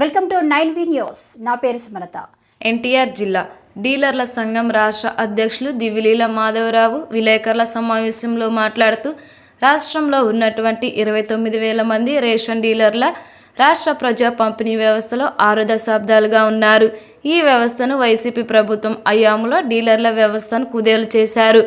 Welcome to nine V news. నా పేరు సుమలత. ఎన్టీఆర్ జిల్లా డీలర్ల సంఘం రాష్ట్ర అధ్యక్షులు దివిలీల మాధవరావు విలేకరుల సమావేశంలో మాట్లాడుతూ రాష్ట్రంలో ఉన్నటువంటి ఇరవై తొమ్మిది వేల మంది రేషన్ డీలర్ల రాష్ట్ర ప్రజా పంపిణీ వ్యవస్థలో ఆరు దశాబ్దాలుగా ఉన్నారు. ఈ వ్యవస్థను వైసీపీ ప్రభుత్వం అయాములో డీలర్ల వ్యవస్థను కుదేలు చేశారు.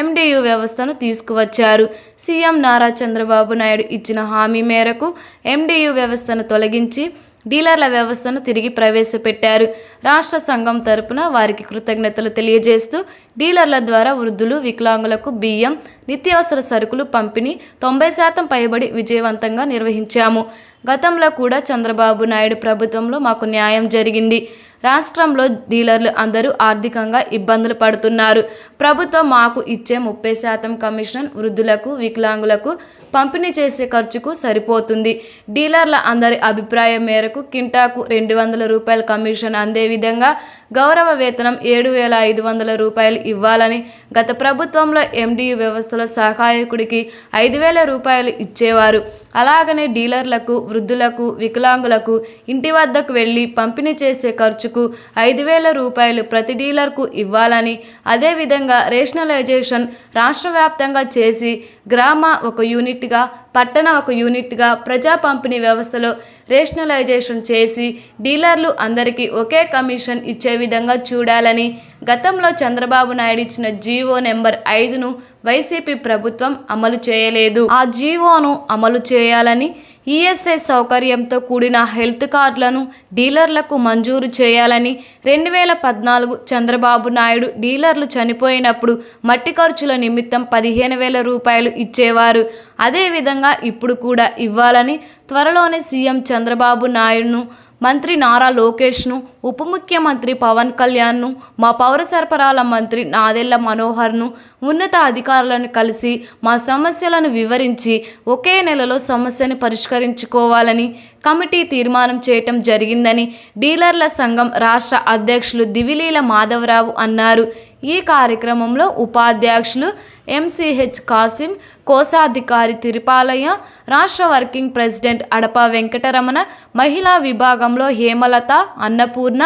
ఎండియు వ్యవస్థను తీసుకువచ్చారు. సీఎం నారా చంద్రబాబు నాయుడు ఇచ్చిన హామీ మేరకు ఎండియు వ్యవస్థను తొలగించి డీలర్ల వ్యవస్థను తిరిగి ప్రవేశపెట్టారు. రాష్ట్ర సంఘం తరపున వారికి కృతజ్ఞతలు తెలియజేస్తూ డీలర్ల ద్వారా వృద్ధులు వికలాంగులకు బియ్యం నిత్యావసర సరుకులు పంపిణీ తొంభై శాతం పైబడి విజయవంతంగా నిర్వహించాము. గతంలో కూడా చంద్రబాబు నాయుడు ప్రభుత్వంలో మాకు న్యాయం జరిగింది. రాష్ట్రంలో డీలర్లు అందరూ ఆర్థికంగా ఇబ్బందులు పడుతున్నారు. ప్రభుత్వం మాకు ఇచ్చే ముప్పై శాతం కమిషన్ వృద్ధులకు వికలాంగులకు పంపిణీ చేసే ఖర్చుకు సరిపోతుంది. డీలర్ల అందరి అభిప్రాయం మేరకు కింటాకు రెండు వందల రూపాయల కమిషన్ అందే విధంగా గౌరవ వేతనం ఏడు వేల ఐదు వందల రూపాయలు ఇవ్వాలని గత ప్రభుత్వంలో ఎండియు వ్యవస్థలో సహాయకుడికి ఐదు వేల రూపాయలు ఇచ్చేవారు. అలాగనే డీలర్లకు వృద్ధులకు వికలాంగులకు ఇంటి వద్దకు వెళ్ళి పంపిణీ చేసే ఖర్చు ఖర్చుకు ఐదు వేల రూపాయలు ప్రతి డీలర్కు ఇవ్వాలని అదేవిధంగా రేషనలైజేషన్ రాష్ట్ర వ్యాప్తంగా చేసి గ్రామ ఒక యూనిట్గా పట్టణ ఒక యూనిట్గా ప్రజా పంపిణీ వ్యవస్థలో రేషనలైజేషన్ చేసి డీలర్లు అందరికీ ఒకే కమిషన్ ఇచ్చే విధంగా చూడాలని గతంలో చంద్రబాబు నాయుడు ఇచ్చిన జీవో నెంబర్ ఐదును వైసీపీ ప్రభుత్వం అమలు చేయలేదు. ఆ జీవోను అమలు చేయాలని ఈఎస్ఐ సౌకర్యంతో కూడిన హెల్త్ కార్డులను డీలర్లకు మంజూరు చేయాలని రెండు వేల పద్నాలుగు చంద్రబాబు నాయుడు డీలర్లు చనిపోయినప్పుడు మట్టి ఖర్చుల నిమిత్తం పదిహేను వేల రూపాయలు ఇచ్చేవారు. అదేవిధంగా ఇప్పుడు కూడా ఇవ్వాలని త్వరలోనే సీఎం చంద్రబాబు నాయుడును మంత్రి నారా లోకేష్ను ఉప ముఖ్యమంత్రి పవన్ కళ్యాణ్ను మా పౌర సరఫరాల మంత్రి నాదెళ్ళ మనోహర్ను ఉన్నత అధికారులను కలిసి మా సమస్యలను వివరించి ఒకే నెలలో సమస్యను పరిష్కరించుకోవాలని కమిటీ తీర్మానం చేయటం జరిగిందని డీలర్ల సంఘం రాష్ట్ర అధ్యక్షులు దివిలీల మాధవరావు అన్నారు. ఈ కార్యక్రమంలో ఉపాధ్యక్షులు ఎంసీహెచ్ కాసిం కోశాధికారి తిరుపాలయ్య రాష్ట్ర వర్కింగ్ ప్రెసిడెంట్ అడప వెంకటరమణ మహిళా విభాగంలో హేమలత అన్నపూర్ణ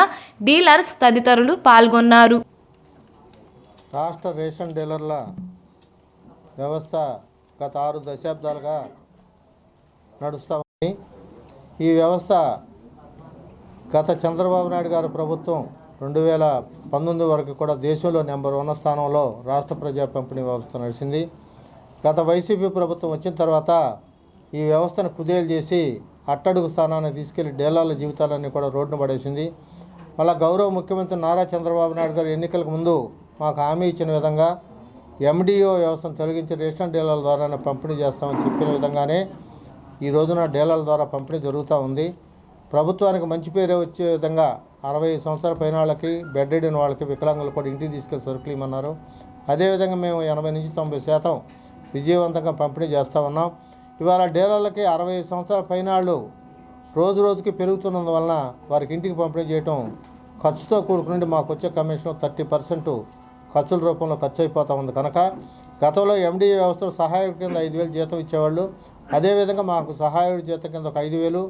డీలర్స్ తదితరులు పాల్గొన్నారు. రాష్ట్ర రేషన్ డీలర్ల వ్యవస్థ గత ఆరు దశాబ్దాలుగా నడుస్తూ ఉంది. ఈ వ్యవస్థ గత చంద్రబాబు నాయుడు గారి ప్రభుత్వం రెండు వేల పంతొమ్మిది వరకు కూడా దేశంలో నెంబర్ వన్ స్థానంలో రాష్ట్ర ప్రజా పంపిణీ వ్యవస్థ నడిచింది. గత వైసీపీ ప్రభుత్వం వచ్చిన తర్వాత ఈ వ్యవస్థను కుదేలు చేసి అట్టడుగు స్థానాన్ని తీసుకెళ్ళి డేలాల జీవితాలన్నీ కూడా రోడ్డును పడేసింది. మళ్ళా గౌరవ ముఖ్యమంత్రి నారా చంద్రబాబు నాయుడు గారు ఎన్నికలకు ముందు మాకు హామీ ఇచ్చిన విధంగా ఎండిఓ వ్యవస్థను తొలగించి రేషన్ డీలర్ల ద్వారానే పంపిణీ చేస్తామని చెప్పిన విధంగానే ఈ రోజున డీలర్ల ద్వారా పంపిణీ జరుగుతూ ఉంది. ప్రభుత్వానికి మంచి పేరు వచ్చే విధంగా అరవై సంవత్సరాల పైన వాళ్ళకి బెడ్ అయిన వాళ్ళకి వికలాంగులు కూడా ఇంటికి తీసుకెళ్ళి సరుకులు ఇమ్మన్నారు అదేవిధంగా మేము ఎనభై నుంచి తొంభై శాతం విజయవంతంగా పంపిణీ చేస్తూ ఉన్నాం. ఇవాళ డీలర్లకి అరవై సంవత్సరాల పైన వాళ్ళు రోజు రోజుకి పెరుగుతున్నందువలన వారికి ఇంటికి పంపిణీ చేయటం ఖర్చుతో కూడుకుని మాకు వచ్చే కమిషన్ థర్టీ పర్సెంట్ ఖర్చుల రూపంలో ఖర్చు అయిపోతూ ఉంది కనుక గతంలో ఎండీ వ్యవస్థలో సహాయకుడి కింద ఐదు వేలు జీతం ఇచ్చేవాళ్ళు. అదేవిధంగా మాకు సహాయకుడి జీతం కింద ఒక ఐదు వేలు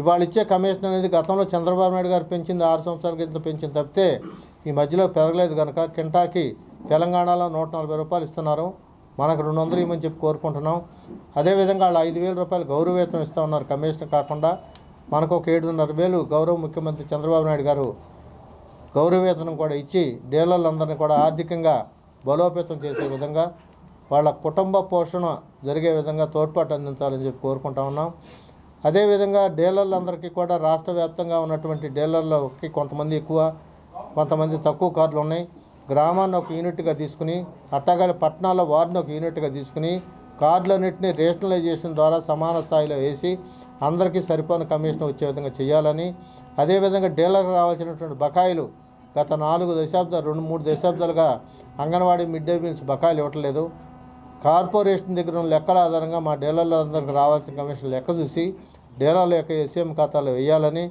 ఇవాళ ఇచ్చే కమిషన్ అనేది గతంలో చంద్రబాబు నాయుడు గారు పెంచింది ఆరు సంవత్సరాల క్రితం పెంచింది తప్పితే ఈ మధ్యలో పెరగలేదు కనుక కింటాకి తెలంగాణలో నూట నలభై రూపాయలు ఇస్తున్నారు. మనకు రెండు వందలు ఇవ్వమని చెప్పి కోరుకుంటున్నాం. అదేవిధంగా వాళ్ళు ఐదు వేల రూపాయలు గౌరవ వేతనం ఇస్తూ ఉన్నారు కమిషన్ కాకుండా మనకు ఒక ఏడున్నర వేలు గౌరవ ముఖ్యమంత్రి చంద్రబాబు నాయుడు గారు గౌరవ వేతనం కూడా ఇచ్చి డీలర్లందరినీ కూడా ఆర్థికంగా బలోపేతం చేసే విధంగా వాళ్ళ కుటుంబ పోషణ జరిగే విధంగా తోడ్పాటు అందించాలని చెప్పి కోరుకుంటా ఉన్నాం. అదేవిధంగా డీలర్లందరికీ కూడా రాష్ట్ర వ్యాప్తంగా ఉన్నటువంటి డీలర్లకి కొంతమంది ఎక్కువ కొంతమంది తక్కువ కార్డులు ఉన్నాయి. గ్రామాన్ని ఒక యూనిట్గా తీసుకుని అట్టగాలి పట్టణాల వార్డుని ఒక యూనిట్గా తీసుకుని కార్డులన్నింటినీ రేషనలైజేషన్ ద్వారా సమాన స్థాయిలో వేసి అందరికీ సరిపోని కమిషన్ వచ్చే విధంగా చేయాలని. అదేవిధంగా డీలర్కి రావాల్సినటువంటి బకాయిలు గత నాలుగు దశాబ్దాలు రెండు మూడు దశాబ్దాలుగా అంగన్వాడీ మిడ్ డే మీల్స్ బకాయిలు ఇవ్వట్లేదు. కార్పొరేషన్ దగ్గర ఉన్న లెక్కల ఆధారంగా మా డీలర్లందరికీ రావాల్సిన కమిషన్ లెక్క చూసి డీలర్ల యొక్క ఎస్ఎం ఖాతాలో వేయాలని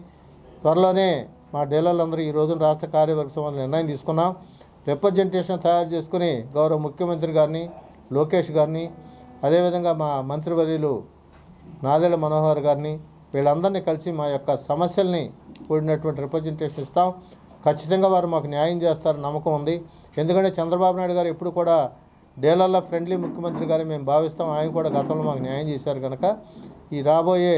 త్వరలోనే మా డీలర్లందరూ ఈ రోజున రాష్ట్ర కార్యవర్గ సమావేశంలో నిర్ణయం తీసుకున్నాం. రిప్రజెంటేషన్ తయారు చేసుకుని గౌరవ ముఖ్యమంత్రి గారిని లోకేష్ గారిని అదేవిధంగా మా మంత్రివర్యులు నాదెల మనోహర్ గారిని వీళ్ళందరినీ కలిసి మా యొక్క సమస్యల్ని కూడినటువంటి రిప్రజెంటేషన్ ఇస్తాం. ఖచ్చితంగా వారు మాకు న్యాయం చేస్తారని నమ్మకం ఉంది. ఎందుకంటే చంద్రబాబు నాయుడు గారు ఎప్పుడు కూడా డీలర్ల ఫ్రెండ్లీ ముఖ్యమంత్రి గారిని మేము భావిస్తాం. ఆయన కూడా గతంలో మాకు న్యాయం చేశారు కనుక ఈ రాబోయే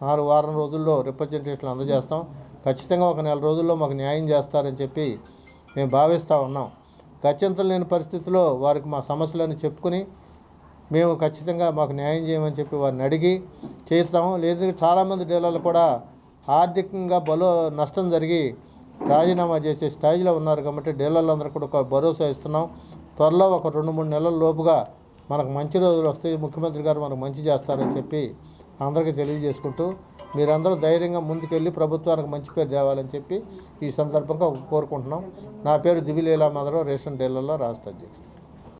నాలుగు వారం రోజుల్లో రిప్రజెంటేషన్లు అందజేస్తాం. ఖచ్చితంగా ఒక నెల రోజుల్లో మాకు న్యాయం చేస్తారని చెప్పి మేము భావిస్తూ ఉన్నాం. గత్యంతరం లేని పరిస్థితిలో వారికి మా సమస్యలను చెప్పుకుని మేము ఖచ్చితంగా మాకు న్యాయం చేయమని చెప్పి వారిని అడిగి చేస్తాము. లేదు చాలామంది డీలర్లు కూడా ఆర్థికంగా బలో నష్టం జరిగి రాజీనామా చేసే స్టేజ్లో ఉన్నారు కాబట్టి డీలర్లందరూ కూడా ఒక భరోసా ఇస్తున్నాం. త్వరలో ఒక రెండు మూడు నెలల లోపుగా మనకు మంచి రోజులు వస్తాయి. ముఖ్యమంత్రి గారు మనకు మంచి చేస్తారని చెప్పి అందరికీ తెలియజేసుకుంటూ మీరందరూ ధైర్యంగా ముందుకెళ్ళి ప్రభుత్వానికి మంచి పేరు తేవాలని చెప్పి ఈ సందర్భంగా కోరుకుంటున్నాం. నా పేరు దివిలీలా మదరావు రేషన్ డీలర్లో రాష్ట్ర అధ్యక్షుడు.